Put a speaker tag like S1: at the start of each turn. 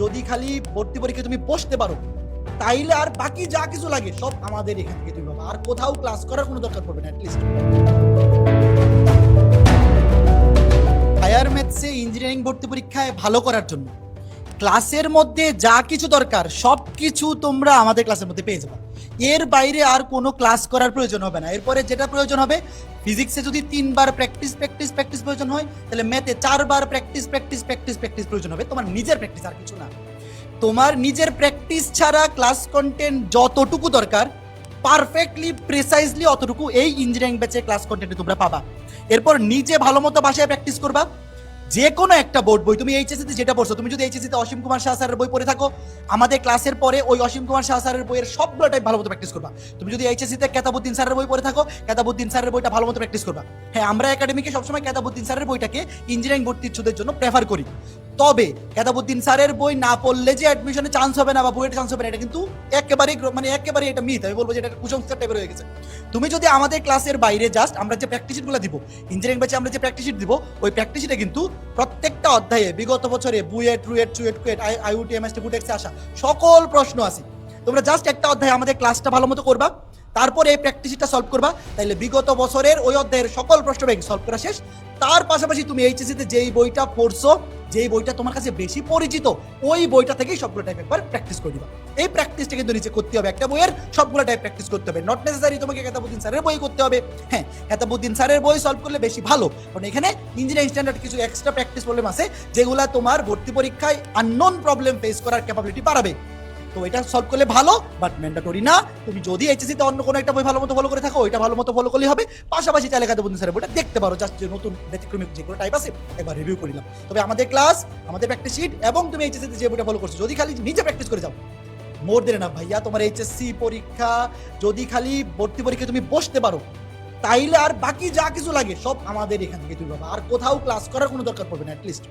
S1: যদি খালি ভর্তি পরীক্ষা তুমি বসতে পারো, তাইলে আর বাকি যা কিছু লাগে সব আমাদের এখান থেকে তুমি পাবো আর কোথাও ক্লাস করার কোনো দরকার পড়বে না অ্যাটলিস্ট হায়ার ম্যাথসে ইঞ্জিনিয়ারিং ভর্তি পরীক্ষায় ভালো করার জন্য। ক্লাসের মধ্যে যা কিছু দরকার সব কিছু তোমরা আমাদের ক্লাসের মধ্যে পেয়ে যাবে। এর বাইরে আর কোনো ক্লাস করার প্রয়োজন হবে না। এরপরে যেটা প্রয়োজন হবে, ফিজিক্সে যদি তিনবার প্র্যাকটিস প্র্যাকটিস প্র্যাকটিস প্রয়োজন হয়, তাহলে ম্যাথে চারবার প্র্যাকটিস প্র্যাকটিস প্র্যাকটিস প্র্যাকটিস প্রয়োজন হবে। তোমার নিজের প্র্যাকটিস আর কিছু না। তোমার নিজের প্র্যাকটিস ছাড়া ক্লাস কন্টেন্ট যতটুকু দরকার পারফেক্টলি প্রিসাইজলি অতটুকু এই ইঞ্জিনিয়ারিং ব্যাচে ক্লাস কন্টেন্টে তোমরা পাবা। এরপর নিজে ভালো মতো ভাষায় প্র্যাকটিস করবা। যে কোনো একটা বোর্ড বই, তুমি এইচএসসি তে যেটা পড়ছো, তুমি যদি এইচএসসি তে অসীম কুমার শাহ স্যারের বই পড়ে থাকো, আমাদের ক্লাসের পরে ওই অসীম কুমার শাহ স্যারের বইয়ের সবগুলো টাইপ ভালো মতো প্র্যাকটিস করবা। তুমি যদি এইচএসসি তে কেতাবুদ্দিন স্যারের বই পড়ে থাকো, কেতাবুদ্দিন স্যারের বইটা ভালো মতো প্র্যাকটিস করবা। হ্যাঁ আমরা একাডেমিকে সবসময় কেতাবুদ্দিন স্যারের বইটাকে ইঞ্জিনিয়ারিং ভর্তি ইচ্ছুদের জন্য প্রেফার করি। তবে কেতাবুদ্দিন স্যারের বই না পড়লে যে অ্যাডমিশনে চান্স হবে না বা বইয়ের চান্স হবে না, এটা কিন্তু একেবারেই মানে একেবারে এটা মিথ আমি বলব যে এটা কুসংস্কার টাইপের হয়ে গেছে। তুমি যদি আমাদের ক্লাসের বাইরে জাস্ট আমরা যে প্র্যাকটিসগুলো দিব ইঞ্জিনিয়ারিং ব্যাচে আমরা যে প্র্যাকটিস দিব, ওই প্র্যাকটিস কিন্তু প্রত্যেকটা অধ্যায়ে, বিগত বছরে বুয়েট, রুয়েট, চুয়েট, কুয়েট আইউটি, এমএসটি, বুটেক্সে আসা সকল প্রশ্ন আছে। তোমরা জাস্ট একটা অধ্যায়ে আমাদের ক্লাসটা ভালো মতো করবা, তারপরে এই প্র্যাকটিসটা সলভ করবা তাহলে বিগত বছরের ওই অধ্যায়ের সকল প্রশ্ন ব্যাংক সলভ করা শেষ। তার পাশাপাশি তুমি এইচএসসি তে যেই বইটা পড়ছো যেই বইটা তোমার কাছে বেশি পরিচিত, ওই বইটা থেকেই সবগুলো টাইপ একবার প্র্যাকটিস করে দিবা এই প্র্যাকটিসটা কিন্তু নিচে করতে হবে। একটা বইয়ের সবগুলো টাইপ প্র্যাকটিস করতে হবে। নট নেসেসারি তোমাকে হেতাবুদ্দিন স্যারের বই করতে হবে। হ্যাঁ হেতাবুদ্দিন স্যারের বই সলভ করলে বেশি ভালো। কারণ এখানে ইঞ্জিনিয়ারিং স্ট্যান্ডার্ড কিছু এক্সট্রা প্র্যাকটিস প্রবলেম আছে, যেগুলো তোমার ভর্তি পরীক্ষায় আননোন প্রবলেম ফেস করার ক্যাপাবিলিটি বাড়াবে। তো এটা সলভ করলে ভালো বাট ম্যান্ডাটরি না। তুমি যদি এইচএসসি তে অন্য কোনো একটা বই ভালো মতো ফলো করে থাকো, ওইটা ভালো মতো ফলো করলে হবে। পাশাপাশি চাইলে কাদের বন্ধু স্যারের বইটা দেখতে পারো। জাস্ট যে নতুন ব্যতিক্রমিক যেগুলো টাইপ আছে, একবার রিভিউ করিলাম তবে আমাদের ক্লাস আমাদের প্র্যাকটিস শিট এবং তুমি এইচএসসি তে যে বইটা ফলো করছ, যদি খালি নিজে প্র্যাকটিস করে যাও মোর দেরে না ভাইয়া, তোমার এইচএসসি পরীক্ষা, যদি খালি ভর্তি পরীক্ষায় তুমি বসতে পারো, তাইলে আর বাকি যা কিছু লাগে, সব আমাদের এখান থেকে তুমি পাবা। আর কোথাও ক্লাস করার কোনো দরকার পড়বে না অ্যাটলিস্ট